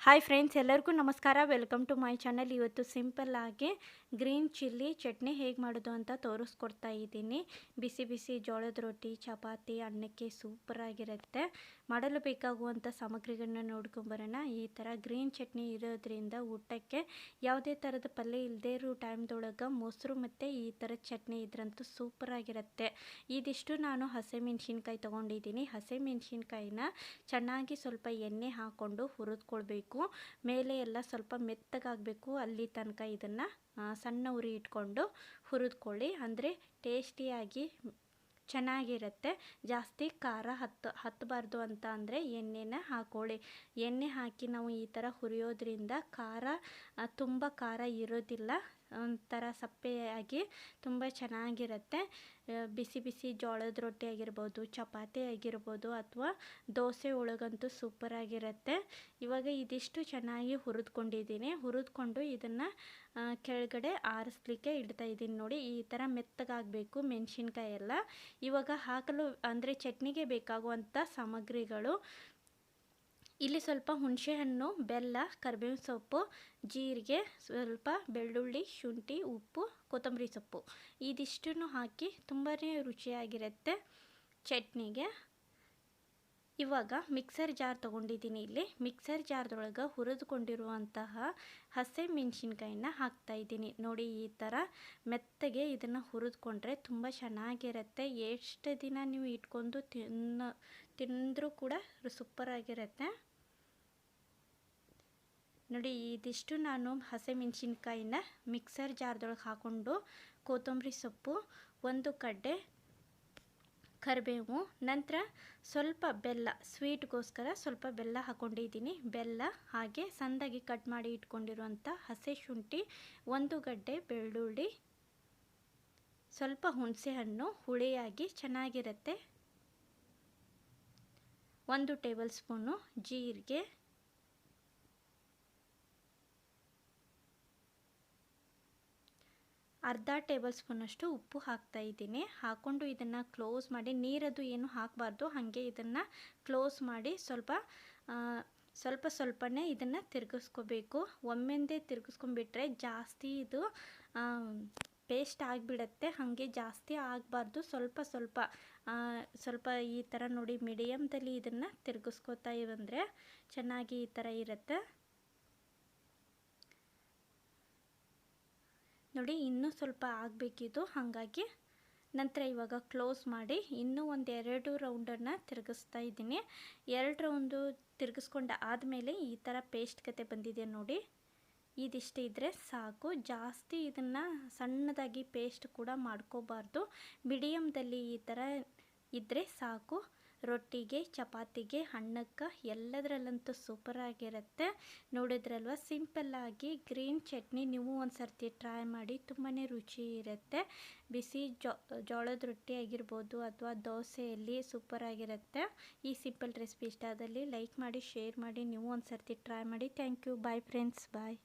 Hi friends ಎಲ್ಲರಿಗೂ ನಮಸ್ಕಾರ. Welcome to my channel ಇವತ್ತು ಸಿಂಪಲ್ ಆಗಿ ಗ್ರೀನ್ ಚಿಲ್ಲಿ ಚಟ್ನಿ ಹೇಗೆ ಮಾಡೋದು ಅಂತ ತೋರಿಸ್ಕೊಡ್ತಾ ಇದ್ದೀನಿ. ಬಿಸಿ ಬಿಸಿ ಜೋಳದ ರೊಟ್ಟಿ, ಚಪಾತಿ, ಅನ್ನಕ್ಕೆ ಸೂಪರಾಗಿರುತ್ತೆ ಮಾಡಲು ಬೇಕಾಗುವಂಥ ಸಾಮಗ್ರಿಗಳನ್ನ ನೋಡ್ಕೊಂಬರೋಣ ಈ ಥರ ಗ್ರೀನ್ ಚಟ್ನಿ ಇರೋದ್ರಿಂದ ಊಟಕ್ಕೆ ಯಾವುದೇ ಥರದ ಪಲ್ಯ ಇಲ್ಲದೇ ಇರೋ ಟೈಮ್ದೊಳಗೆ ಮೊಸರು ಮತ್ತು ಈ ಥರ ಚಟ್ನಿ ಇದ್ರಂತೂ ಸೂಪರಾಗಿರುತ್ತೆ ಇದಿಷ್ಟು ನಾನು ಹಸಿಮೆಣ್ಸಿನ್ಕಾಯಿ ತೊಗೊಂಡಿದ್ದೀನಿ. ಹಸಿಮೆಣ್ಸಿನ್ಕಾಯಿನ ಚೆನ್ನಾಗಿ ಸ್ವಲ್ಪ ಎಣ್ಣೆ ಹಾಕ್ಕೊಂಡು ಹುರಿದ್ಕೊಳ್ಬೇಕು. ಮೇಲೆ ಎಲ್ಲ ಸ್ವಲ್ಪ ಮೆತ್ತಗಾಗಬೇಕು. ಅಲ್ಲಿ ತನಕ ಇದನ್ನು ಸಣ್ಣ ಉರಿ ಇಟ್ಕೊಂಡು ಹುರಿದ್ಕೊಳ್ಳಿ. ಅಂದರೆ ಟೇಸ್ಟಿಯಾಗಿ ಚೆನ್ನಾಗಿರುತ್ತೆ. ಜಾಸ್ತಿ ಖಾರ ಹತ್ತು ಹತ್ತಬಾರ್ದು ಅಂತ ಅಂದರೆ ಎಣ್ಣೆನ ಹಾಕೊಳ್ಳಿ. ಎಣ್ಣೆ ಹಾಕಿ ನಾವು ಈ ಥರ ಹುರಿಯೋದ್ರಿಂದ ಖಾರ, ತುಂಬ ಖಾರ ಇರೋದಿಲ್ಲ. ಒಂಥರ ಸಪ್ಪೆಯಾಗಿ ತುಂಬ ಚೆನ್ನಾಗಿರುತ್ತೆ. ಬಿಸಿ ಬಿಸಿ ಜೋಳದ ರೊಟ್ಟಿ ಆಗಿರ್ಬೋದು, ಚಪಾತಿ ಆಗಿರ್ಬೋದು ಅಥವಾ ದೋಸೆ ಒಳಗಂತೂ ಸೂಪರಾಗಿರುತ್ತೆ ಇವಾಗ ಇದಿಷ್ಟು ಚೆನ್ನಾಗಿ ಹುರಿದ್ಕೊಂಡಿದ್ದೀನಿ. ಹುರಿದ್ಕೊಂಡು ಇದನ್ನು ಕೆಳಗಡೆ ಆರಿಸ್ಲಿಕ್ಕೆ ಇಡ್ತಾ ಇದ್ದೀನಿ ನೋಡಿ. ಈ ಥರ ಮೆತ್ತಗಾಗಬೇಕು ಮೆಣಸಿನ್ಕಾಯಿ ಎಲ್ಲ ಇವಾಗ ಹಾಕಲು, ಅಂದರೆ ಚಟ್ನಿಗೆ ಬೇಕಾಗುವಂಥ ಸಾಮಗ್ರಿಗಳು ಇಲ್ಲಿ ಸ್ವಲ್ಪ ಹುಣಸೆಹಣ್ಣು, ಬೆಲ್ಲ, ಕರಿಬೇವಿನ ಸೊಪ್ಪು, ಜೀರಿಗೆ, ಸ್ವಲ್ಪ ಬೆಳ್ಳುಳ್ಳಿ, ಶುಂಠಿ, ಉಪ್ಪು, ಕೊತ್ತಂಬರಿ ಸೊಪ್ಪು. ಇದಿಷ್ಟನ್ನು ಹಾಕಿ ತುಂಬಾ ರುಚಿಯಾಗಿರುತ್ತೆ ಚಟ್ನಿಗೆ. ಇವಾಗ ಮಿಕ್ಸರ್ ಜಾರ್ ತೊಗೊಂಡಿದ್ದೀನಿ ಇಲ್ಲಿ. ಮಿಕ್ಸರ್ ಜಾರ್ದೊಳಗೆ ಹುರಿದುಕೊಂಡಿರುವಂತಹ ಹಸಿ ಮೆಣಸಿನ್ಕಾಯಿನ ಹಾಕ್ತಾಯಿದ್ದೀನಿ ನೋಡಿ ಈ ಥರ ಮೆತ್ತಗೆ ಇದನ್ನು ಹುರಿದುಕೊಂಡ್ರೆ ತುಂಬ ಚೆನ್ನಾಗಿರುತ್ತೆ. ಎಷ್ಟು ದಿನ ನೀವು ಇಟ್ಕೊಂಡು ತಿನ್ನ, ತಿಂದರೂ ಕೂಡ ಸೂಪರಾಗಿರುತ್ತೆ. ನೋಡಿ, ಇದಿಷ್ಟು ನಾನು ಹಸಿಮೆಣ್ಸಿನ್ಕಾಯಿನ ಮಿಕ್ಸರ್ ಜಾರ್ದೊಳಗೆ ಹಾಕ್ಕೊಂಡು ಕೊತ್ತಂಬರಿ ಸೊಪ್ಪು, ಒಂದು ಕಡ್ಡೆ ಕರಿಬೇವು, ನಂತರ ಸ್ವಲ್ಪ ಬೆಲ್ಲ, ಸ್ವೀಟ್ಗೋಸ್ಕರ ಸ್ವಲ್ಪ ಬೆಲ್ಲ ಹಾಕ್ಕೊಂಡಿದ್ದೀನಿ ಬೆಲ್ಲ ಹಾಗೆ ಸಂದಾಗಿ ಕಟ್ ಮಾಡಿ ಇಟ್ಕೊಂಡಿರುವಂಥ ಹಸಿ ಶುಂಠಿ, ಒಂದು ಗಡ್ಡೆ ಬೆಳ್ಳುಳ್ಳಿ, ಸ್ವಲ್ಪ ಹುಣಸೆ ಹಣ್ಣು ಹುಳಿಯಾಗಿ ಚೆನ್ನಾಗಿರುತ್ತೆ. ಒಂದು ಟೇಬಲ್ ಸ್ಪೂನು ಜೀರಿಗೆ ಅರ್ಧ ಟೇಬಲ್ ಸ್ಪೂನಷ್ಟು ಉಪ್ಪು ಹಾಕ್ತಾ ಇದ್ದೀನಿ. ಹಾಕ್ಕೊಂಡು ಇದನ್ನು ಕ್ಲೋಸ್ ಮಾಡಿ, ನೀರದು ಏನು ಹಾಕಬಾರ್ದು, ಹಾಗೆ ಇದನ್ನು ಕ್ಲೋಸ್ ಮಾಡಿ ಸ್ವಲ್ಪ ಸ್ವಲ್ಪ ಸ್ವಲ್ಪನೇ ಇದನ್ನು ತಿರುಗಿಸ್ಕೋಬೇಕು. ಒಮ್ಮೆಂದೇ ತಿರುಗಿಸ್ಕೊಂಡ್ಬಿಟ್ರೆ ಜಾಸ್ತಿ ಇದು ಪೇಸ್ಟ್ ಆಗಿಬಿಡತ್ತೆ. ಹಾಗೆ ಜಾಸ್ತಿ ಆಗಬಾರ್ದು. ಸ್ವಲ್ಪ ಸ್ವಲ್ಪ ಸ್ವಲ್ಪ ಈ ಥರ ನೋಡಿ ಮೀಡಿಯಮ್ದಲ್ಲಿ ಇದನ್ನು ತಿರುಗಿಸ್ಕೋತಾ ಬಂದರೆ ಚೆನ್ನಾಗಿ ಈ ಥರ ಇರುತ್ತೆ. ನೋಡಿ, ಇನ್ನೂ ಸ್ವಲ್ಪ ಆಗಬೇಕಿದು. ಹಾಗಾಗಿ ನಂತರ ಇವಾಗ ಕ್ಲೋಸ್ ಮಾಡಿ ಇನ್ನೂ ಒಂದು ಎರಡು ರೌಂಡನ್ನು ತಿರುಗಿಸ್ತಾ ಇದ್ದೀನಿ. ಎರಡು ರೌಂಡು ತಿರುಗಿಸ್ಕೊಂಡು ಆದಮೇಲೆ ಈ ಥರ ಪೇಸ್ಟ್ ಕತೆ ಬಂದಿದೆ ನೋಡಿ. ಇದಿಷ್ಟು ಇದ್ದರೆ ಸಾಕು. ಜಾಸ್ತಿ ಇದನ್ನು ಸಣ್ಣದಾಗಿ ಪೇಸ್ಟ್ ಕೂಡ ಮಾಡ್ಕೋಬಾರ್ದು. ಮೀಡಿಯಮ್ದಲ್ಲಿ ಈ ಥರ ಇದ್ದರೆ ಸಾಕು. ರೊಟ್ಟಿಗೆ, ಚಪಾತಿಗೆ ಅನ್ನಕ್ಕೆ ಎಲ್ಲದರಲ್ಲಂತೂ ಸೂಪರಾಗಿರುತ್ತೆ ನೋಡಿದ್ರಲ್ವ? ಸಿಂಪಲ್ಲಾಗಿ ಗ್ರೀನ್ ಚಟ್ನಿ ನೀವು ಒಂದು ಸರ್ತಿ ಟ್ರೈ ಮಾಡಿ ತುಂಬಾ ರುಚಿ ಇರುತ್ತೆ. ಬಿಸಿ ಜೋಳದ ರೊಟ್ಟಿ ಆಗಿರ್ಬೋದು ಅಥವಾ ದೋಸೆಯಲ್ಲಿ ಸೂಪರಾಗಿರುತ್ತೆ ಈ ಸಿಂಪಲ್ ರೆಸಿಪಿ ಇಷ್ಟ ಆದಲ್ಲಿ ಲೈಕ್ ಮಾಡಿ ಶೇರ್ ಮಾಡಿ ನೀವು ಒಂದು ಸರ್ತಿ ಟ್ರೈ ಮಾಡಿ. Thank you bye friends bye